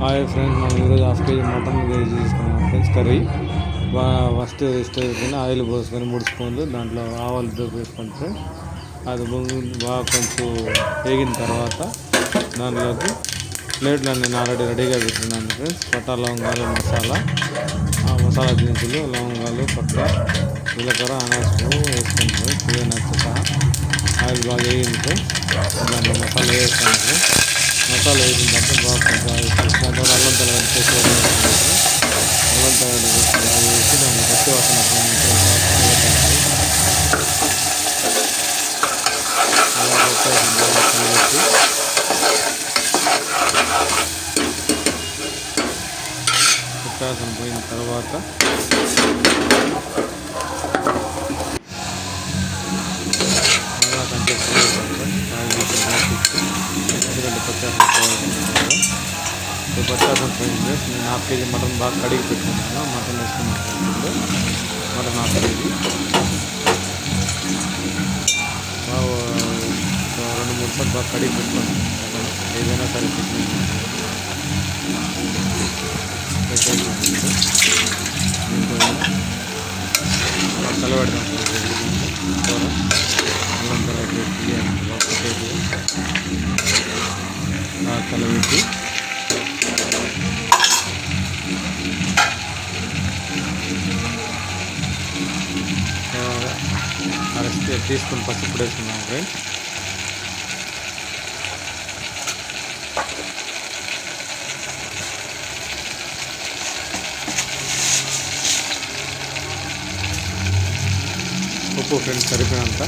Hi friends మనం ఈరోజు half KG mutton వేసి తీసుకున్నాం ఫ్రెండ్స్ కర్రీ. ఫస్ట్ స్టవ్ అయిపోయిన ఆయిల్ పోసుకొని మూడు స్పూన్లు దాంట్లో ఆవాలు వేసుకోండి ఫ్రెండ్స్. అది బాగా కొంచెం వేగిన తర్వాత దాంట్లోకి ప్లేట్లో నేను ఆల్రెడీ రెడీగా పెట్టుకున్నాను ఫ్రెండ్స్. పట్టా లవంగాలు మసాలా. మసాలా దినుసులు లవంగాలు పట్ట జీలకర్ర అనాసు వేసుకుంటారు ఫ్రెండ్స్. నచ్చ ఆయిల్ బాగా వేగింది ఫ్రెండ్స్. దాంట్లో మసాలా వేస్తాను ఫ్రెండ్స్. మసాలా వేసిన తర్వాత బాగా కొంచెం అల్లం తెల్లగడ్డ చేసి అల్లం తెల్లగడ్డ వేసి వేసి దాన్ని గట్టి వాసన పచ్చి పోయిన తర్వాత పచ్చాసం పోయింది నేను హాఫ్ కేజీ మటన్ బాగా కడిగి పెట్టుకున్నాను మటన్ వేసుకున్నాను మటన్ హాఫ్ కేజీ బాగా రెండు మూడు సార్లు బాగా కడిగి పెట్టుకున్నాను ఏదైనా సరే కలబెడతాం కూర కలబెట్టి అరెస్ట్ తీసుకుని పసుపు వేసుకున్నాం ఫ్రెండ్స్. ఉప్పు ఫ్రెండ్స్ సరిపోయినంత.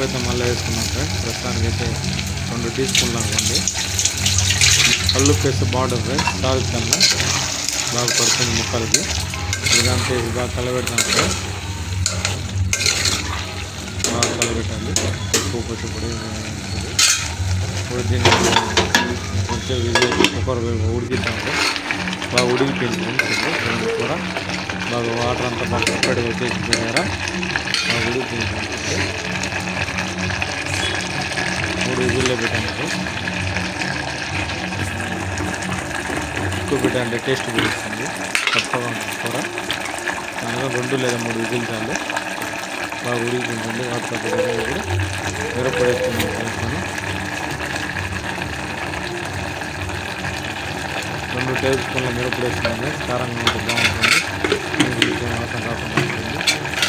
పసుపు అయితే మళ్ళీ వేసుకున్నాం ఫ్రెండ్స్ ప్రస్తుతానికి అయితే రెండు టీ స్పూన్లు అనుకోండి కళ్ళు వేస్తే బాగుంటుంది ఫ్రెండ్స్ సాల్ట్ కన్నా బాగా పడుతుంది ముక్కలకి. ఇదంతా ఇది బాగా కలబెడతాం ఫ్రెండ్స్ బాగా కలబెట్టాలి. ఎక్కువ పచ్చిపొడి ఇప్పుడు దీన్ని కొంచెం విజయ్ కుక్కర్ ఉడికిద్దాం బాగా ఉడికిపోయింది ఫ్రెండ్స్ కూడా బాగా వాటర్ అంతా బాగా కప్పటి వచ్చేసి దగ్గర బాగా ఉడికిపోయింది మూడు విజుల్లో ఎక్కువ పెట్టండి టేస్ట్ పెరుగుతుంది తప్పగా కూర. అందులో రెండు లేదా మూడు విజులు చాలు. బాగా ఉడికిపోయిందండి వాటర్ కప్పటి ఇప్పుడు మిరప్పొడి రెండు టేబుల్ స్పూన్ల మిరపడేస్తుంది కారంగా ఉంటే బాగుంటుంది. వాసన రాకుండా ఉంటుంది.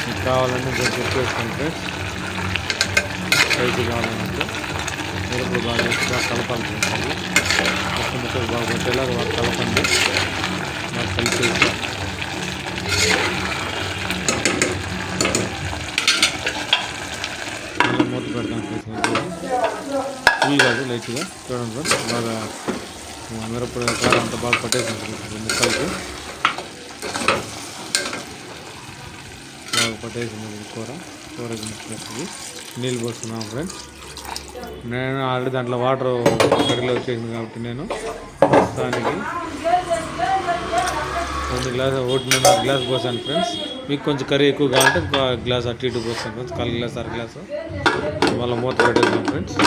మీకు కావాలంటే కొంచెం ఎక్కువ వేసుకుంటే కావాలంటే. మిరపలు బాగా వేసి బాగా కలపాల్సి ఉంటుంది మొత్తం ముక్కలు బాగా కొట్టేలా బాగా కలపండి బాగా కలిపేసి మళ్ళీ మూత పెడతాం ఫుల్ కాదు లైట్గా చూడండి. బాగా మిరపొడి కారం అంతా బాగా పట్టేసి ముక్కలకి బాగా పట్టేసి కూర కూరకి ముక్కలకి నీళ్ళు పోస్తున్నాం ఫ్రెండ్స్ నేను ఆల్రెడీ దాంట్లో వాటర్ కడిలో వచ్చేసింది కాబట్టి నేను ప్రస్తుతానికి రెండు గ్లాస్ ఒకటిన్నర గ్లాస్ పోసాను ఫ్రెండ్స్ మీకు కొంచెం కర్రీ ఎక్కువ కావాలంటే ఇంకో గ్లాస్ అటు ఇటు పోస్తాను ఫ్రెండ్స్ కాల్ గ్లాస్ అర గ్లాసు మళ్ళీ మూత పెట్టేద్దాం ఫ్రెండ్స్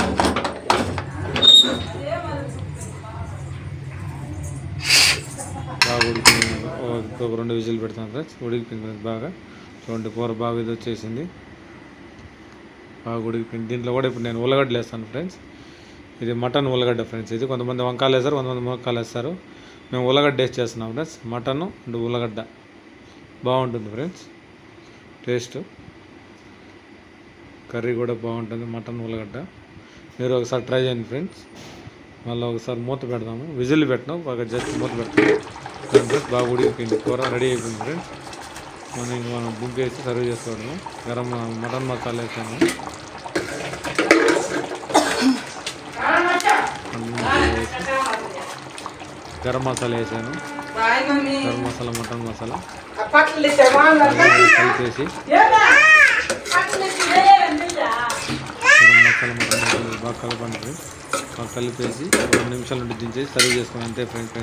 బాగా ఉడికింది. ఒక రెండు విజిల్ పెడతాను ఫ్రెండ్స్ ఉడికిపోయింది బాగా. చూడండి కూర బాగా ఇది వచ్చేసింది. ఉడికిపోయింది దీంట్లో కూడా ఇప్పుడు నేను ఉల్లగడ్డలు వేస్తాను ఫ్రెండ్స్. ఇది మటన్ ఉల్లగడ్డ ఫ్రెండ్స్. ఇది కొంతమంది వంకాయలు వేస్తారు కొంతమంది మునక్కాయలు వేస్తారు. మేము ఉల్లగడ్డ వేసి చేస్తున్నాం ఫ్రెండ్స్. మటన్ అండ్ ఉల్లగడ్డ బాగుంటుంది ఫ్రెండ్స్. టేస్ట్. కర్రీ కూడా బాగుంటుంది మటన్ ఉల్లగడ్డ మీరు ఒకసారి ట్రై చేయండి ఫ్రెండ్స్. మళ్ళీ ఒకసారి మూత పెడదాము. విజిల్ పెట్టినాం బాగా జస్ట్ మూత పెడతాము ఫ్రెండ్స్ బాగా ఉడికిపోయింది కూర రెడీ అయిపోయింది ఫ్రెండ్స్. మనం ఇంకా మనం బుక్ చేసి సర్వ్ చేసుకోవడము గరం మటన్ మసాలా వేసాము గరం మసాలా వేసాను. గరం మసాలా మటన్ మసాలా. కలిపేసి గరం మసాలా మటన్ మసాలా బాగా కలపండి. బాగా కలిపేసి రెండు నిమిషాలు నుండి దించేసి సర్వ్ చేసుకోండి. అంతే ఫ్రెండ్స్.